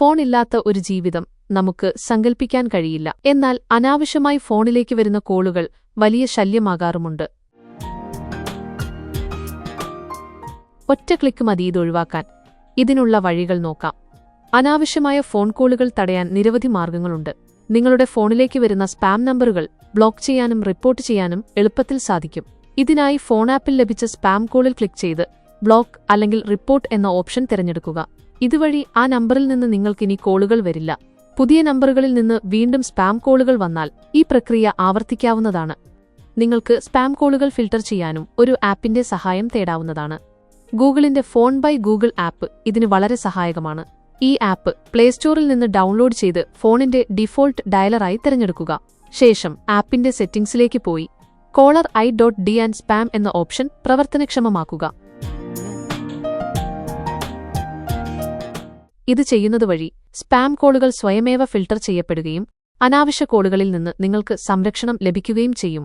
Phone ഇല്ലാത്ത ഒരു ജീവിതം നമുക്ക് സങ്കൽപ്പിക്കാൻ കഴിയില്ല. എന്നാൽ അനാവശ്യമായി ഫോണിലേക്ക് വരുന്ന കോളുകൾ വലിയ ശല്യമാകാറുമുണ്ട്. ഒറ്റ ക്ലിക്ക് മതി ഇത് ഒഴിവാക്കാൻ. ഇതിനുള്ള വഴികൾ നോക്കാം. അനാവശ്യമായ ഫോൺ കോളുകൾ തടയാൻ നിരവധി മാർഗങ്ങളുണ്ട്. നിങ്ങളുടെ ഫോണിലേക്ക് വരുന്ന സ്പാം നമ്പറുകൾ ബ്ലോക്ക് ചെയ്യാനും റിപ്പോർട്ട് ചെയ്യാനും എളുപ്പത്തിൽ സാധിക്കും. ഇതിനായി ഫോൺ ആപ്പിൽ ലഭിച്ച സ്പാം കോളിൽ ക്ലിക്ക് ചെയ്ത് ബ്ലോക്ക് അല്ലെങ്കിൽ റിപ്പോർട്ട് എന്ന ഓപ്ഷൻ തിരഞ്ഞെടുക്കുക. ഇതുവഴി ആ നമ്പറിൽ നിന്ന് നിങ്ങൾക്കിനി കോളുകൾ വരില്ല. പുതിയ നമ്പറുകളിൽ നിന്ന് വീണ്ടും സ്പാം കോളുകൾ വന്നാൽ ഈ പ്രക്രിയ ആവർത്തിക്കാവുന്നതാണ്. നിങ്ങൾക്ക് സ്പാം കോളുകൾ ഫിൽട്ടർ ചെയ്യാനും ഒരു ആപ്പിന്റെ സഹായം തേടാവുന്നതാണ്. ഗൂഗിളിന്റെ ഫോൺ ബൈ ഗൂഗിൾ ആപ്പ് ഇതിന് വളരെ സഹായകമാണ്. ഈ ആപ്പ് പ്ലേ സ്റ്റോറിൽ നിന്ന് ഡൗൺലോഡ് ചെയ്ത് ഫോണിന്റെ ഡിഫോൾട്ട് ഡയലറായി തിരഞ്ഞെടുക്കുക. ശേഷം ആപ്പിന്റെ സെറ്റിംഗ്സിലേക്ക് പോയി. Caller I dot D and spam എന്ന ഓപ്ഷൻ പ്രവർത്തനക്ഷമമാക്കുക. ഇത് ചെയ്യുന്നതുവഴി സ്പാം കോളുകൾ സ്വയമേവ ഫിൽട്ടർ ചെയ്യപ്പെടുകയും അനാവശ്യ കോളുകളിൽ നിന്ന് നിങ്ങൾക്ക് സംരക്ഷണം ലഭിക്കുകയും ചെയ്യും.